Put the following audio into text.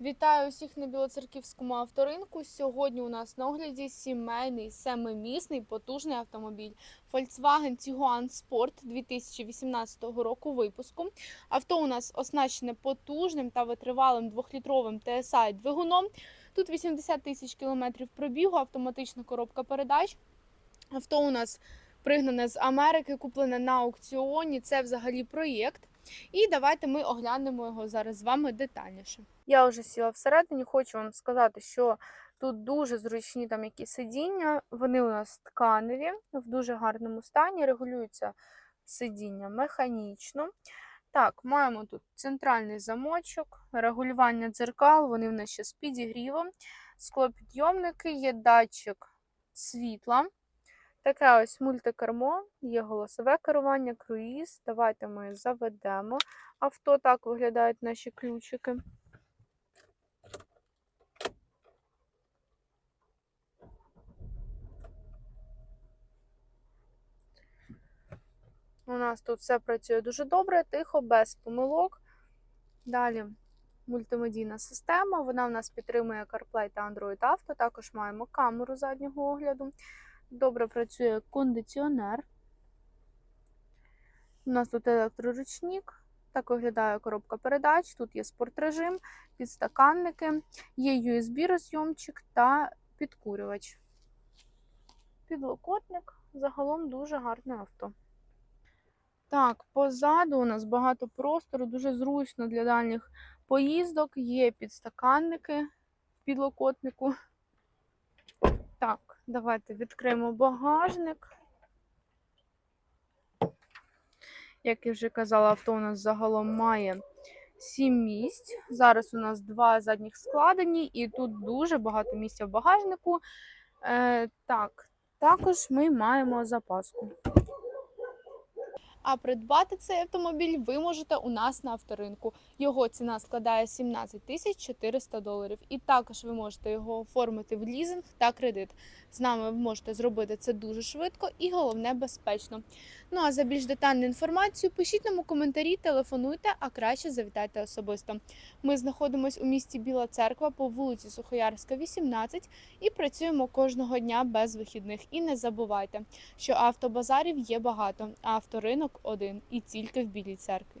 Вітаю усіх на Білоцерківському авторинку. Сьогодні у нас на огляді сімейний семимісний потужний автомобіль Volkswagen Tiguan Sport 2018 року випуску. Авто у нас оснащене потужним та витривалим двохлітровим TSI двигуном. Тут 80 тисяч кілометрів пробігу, автоматична коробка передач. Авто у нас пригнане з Америки, куплене на аукціоні. Це взагалі проєкт. І давайте ми оглянемо його зараз з вами детальніше. Я вже сіла всередині, хочу вам сказати, що тут дуже зручні там які сидіння. Вони у нас тканеві, в дуже гарному стані, регулюються сидіння механічно. Так, маємо тут центральний замочок, регулювання дзеркал, вони в нас ще з підігрівом, склопідйомники, є датчик світла. Таке ось мультикермо, є голосове керування, круїз. Давайте ми заведемо. Авто так виглядають наші ключики. У нас тут все працює дуже добре, тихо, без помилок. Далі мультимедійна система. Вона в нас підтримує CarPlay та Android Auto. Також маємо камеру заднього огляду. Добре працює кондиціонер. У нас тут електроручник. Так виглядає коробка передач. Тут є спортрежим, підстаканники, є USB-розйомчик та підкурювач. Підлокотник. Загалом дуже гарне авто. Так, позаду у нас багато простору, дуже зручно для дальніх поїздок. Є підстаканники в підлокотнику. Так, давайте відкриємо багажник. Як я вже казала, авто у нас загалом має 7 місць. Зараз у нас два задніх складені, і тут дуже багато місця в багажнику. Е, так, також ми маємо запаску. А придбати цей автомобіль ви можете у нас на авторинку. Його ціна складає 17 тисяч 400 доларів. І також ви можете його оформити в лізинг та кредит. З нами ви можете зробити це дуже швидко і головне безпечно. Ну а за більш детальну інформацію пишіть нам у коментарі, телефонуйте, а краще завітайте особисто. Ми знаходимося у місті Біла Церква по вулиці Сухоярська, 18 і працюємо кожного дня без вихідних. І не забувайте, що автобазарів є багато, а авторинок один і тільки в Білій церкві.